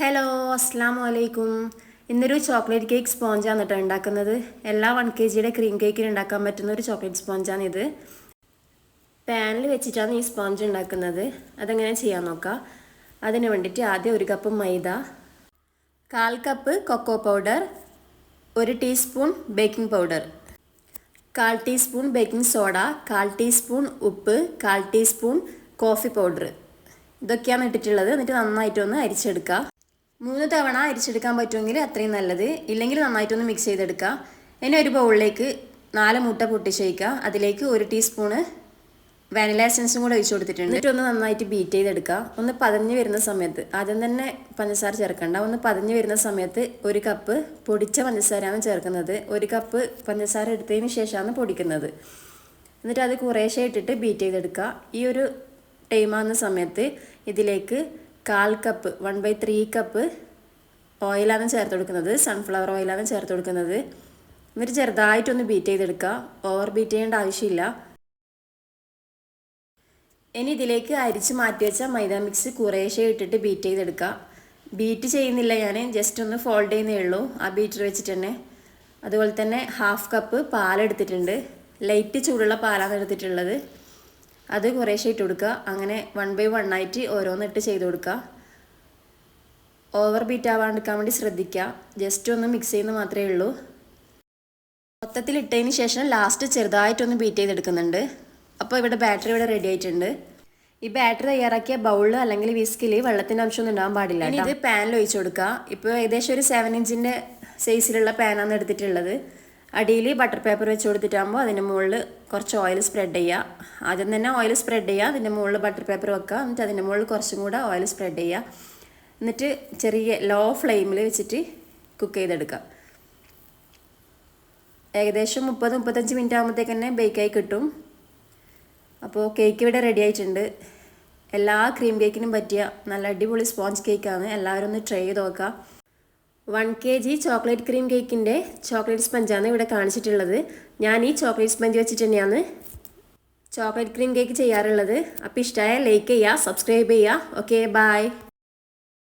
Hello അസ്സാം വലൈക്കും ഇന്നൊരു ചോക്ലേറ്റ് കേക്ക് സ്പോഞ്ചാണ് കേട്ടോ ഉണ്ടാക്കുന്നത് എല്ലാ വൺ കെ ജിയുടെ ക്രീം കേക്കിന് ഉണ്ടാക്കാൻ പറ്റുന്ന ഒരു ചോക്ലേറ്റ് സ്പോഞ്ചാണ് ഇത്. പാനിൽ വെച്ചിട്ടാണ് ഈ സ്പോഞ്ച് ഉണ്ടാക്കുന്നത് അതെങ്ങനെ ചെയ്യാൻ നോക്കാം. അതിന് വേണ്ടിയിട്ട് ആദ്യം ഒരു കപ്പ് മൈദ കാൽ കപ്പ് കൊക്കോ പൗഡർ ഒരു ടീസ്പൂൺ ബേക്കിംഗ് പൗഡർ കാൽ ടീസ്പൂൺ ബേക്കിംഗ് സോഡ കാൽ ടീസ്പൂൺ ഉപ്പ് കാൽ ടീസ്പൂൺ കോഫി പൗഡർ ഇതൊക്കെയാണ് ഇട്ടിട്ടുള്ളത്. എന്നിട്ട് നന്നായിട്ടൊന്ന് അരിച്ചെടുക്കുക മൂന്ന് തവണ അരിച്ചെടുക്കാൻ പറ്റുമെങ്കിൽ അത്രയും നല്ലത്. ഇല്ലെങ്കിൽ നന്നായിട്ടൊന്ന് മിക്സ് ചെയ്തെടുക്കുക. ഇനി ഒരു ബൗളിലേക്ക് നാല് മുട്ട പൊട്ടിച്ച് അതിലേക്ക് ഒരു ടീസ്പൂണ് വാനില എസൻസും കൂടെ ഒഴിച്ചു കൊടുത്തിട്ടുണ്ട്. എന്നിട്ട് ഒന്ന് നന്നായിട്ട് ബീറ്റ് ചെയ്തെടുക്കുക. ഒന്ന് പതഞ്ഞ് വരുന്ന സമയത്ത് ആദ്യം തന്നെ പഞ്ചസാര ചേർക്കണ്ട. ഒന്ന് പതഞ്ഞ് വരുന്ന സമയത്ത് ഒരു കപ്പ് പൊടിച്ച പഞ്ചസാരയാണ് ചേർക്കുന്നത്. ഒരു കപ്പ് പഞ്ചസാര എടുത്തതിന് ശേഷമാണ് പൊടിക്കുന്നത്. എന്നിട്ട് അത് കുറേശ്ശെ ഇട്ടിട്ട് ബീറ്റ് ചെയ്തെടുക്കുക. ഈ ഒരു ടൈമാകുന്ന സമയത്ത് ഇതിലേക്ക് കാൽ cup one by three cup ഓയിലാണ് ചേർത്ത് കൊടുക്കുന്നത്. സൺഫ്ലവർ ഓയിലാണ് ചേർത്ത് കൊടുക്കുന്നത്. എന്നിട്ട് ചെറുതായിട്ടൊന്ന് ബീറ്റ് ചെയ്തെടുക്കുക. ഓവർ ബീറ്റ് ചെയ്യേണ്ട ആവശ്യമില്ല. ഇനി ഇതിലേക്ക് അരിച്ച് മാറ്റി വെച്ച മൈദ മിക്സ് കുറേശ്ശെ ഇട്ടിട്ട് ബീറ്റ് ചെയ്തെടുക്കുക. ബീറ്റ് ചെയ്യുന്നില്ല ഞാൻ ജസ്റ്റ് ഒന്ന് ഫോൾഡ് ചെയ്യുന്നേ ഉള്ളൂ. ആ ബീറ്റർ വെച്ചിട്ട് തന്നെ. അതുപോലെ തന്നെ ഹാഫ് കപ്പ് പാലെടുത്തിട്ടുണ്ട്. ലൈറ്റ് ചൂടുള്ള പാലാണ് എടുത്തിട്ടുള്ളത്. അത് കുറേശ്ശെ ഇട്ട് കൊടുക്കുക. അങ്ങനെ വൺ ബൈ വൺ ആയിട്ട് ഓരോന്നിട്ട് ചെയ്ത് കൊടുക്കുക. ഓവർ ബീറ്റ് ആവാണ്ടിരിക്കാൻ വേണ്ടി ശ്രദ്ധിക്കുക. ജസ്റ്റ് ഒന്ന് മിക്സ് ചെയ്യുന്ന മാത്രമേ ഉള്ളൂ. മൊത്തത്തിൽ ഇട്ടതിന് ശേഷം ലാസ്റ്റ് ചെറുതായിട്ടൊന്ന് ബീറ്റ് ചെയ്തെടുക്കുന്നുണ്ട്. അപ്പോൾ ഇവിടെ ബാറ്ററി ഇവിടെ റെഡി ആയിട്ടുണ്ട്. ഈ ബാറ്ററി തയ്യാറാക്കിയ ബൗളിൽ അല്ലെങ്കിൽ വിസ്കിൽ വെള്ളത്തിന്റെ അംശമൊന്നും ഉണ്ടാകാൻ പാടില്ല ഇത് പാനിൽ ഒഴിച്ചു കൊടുക്കുക. ഇപ്പോൾ ഏകദേശം ഒരു സെവൻ ഇഞ്ചിന്റെ സൈസിലുള്ള പാനാണ് എടുത്തിട്ടുള്ളത്. അടിയിൽ ബട്ടർ പേപ്പർ വെച്ച് കൊടുത്തിട്ടാകുമ്പോൾ അതിന്റെ മുകളിൽ കുറച്ച് ഓയിൽ സ്പ്രെഡ് ചെയ്യുക. ആദ്യം തന്നെ ഓയിൽ സ്പ്രെഡ് ചെയ്യുക അതിന്റെ മുകളിൽ ബട്ടർ പേപ്പർ വെക്കുക. എന്നിട്ട് അതിന്റെ മുകളിൽ കുറച്ചും കൂടെ ഓയിൽ സ്പ്രെഡ് ചെയ്യുക. എന്നിട്ട് ചെറിയ ലോ ഫ്ലെയിമിൽ വെച്ചിട്ട് കുക്ക് ചെയ്തെടുക്കുക. ഏകദേശം മുപ്പത് മുപ്പത്തഞ്ച് മിനിറ്റ് ആകുമ്പോഴത്തേക്ക് തന്നെ ബേക്കായി കിട്ടും. അപ്പോൾ കേക്ക് ഇവിടെ റെഡി ആയിട്ടുണ്ട്. എല്ലാ ക്രീം കേക്കിനും പറ്റിയ നല്ല അടിപൊളി സ്പോഞ്ച് കേക്കാണ് എല്ലാവരും ഒന്ന് ട്രൈ ചെയ്ത് നോക്കുക. One K G chocolate cream കേക്കിന്റെ ചോക്ലേറ്റ് സ്പഞ്ചാണ് ഇവിടെ കാണിച്ചിട്ടുള്ളത്. ഞാൻ ഈ ചോക്ലേറ്റ് സ്പഞ്ച് വെച്ചിട്ട് തന്നെയാണ് ചോക്ലേറ്റ് ക്രീം കേക്ക് ചെയ്യാറുള്ളത്. അപ്പോൾ ഇഷ്ടമായ ലൈക്ക് ചെയ്യുക സബ്സ്ക്രൈബ് ചെയ്യുക. Okay bye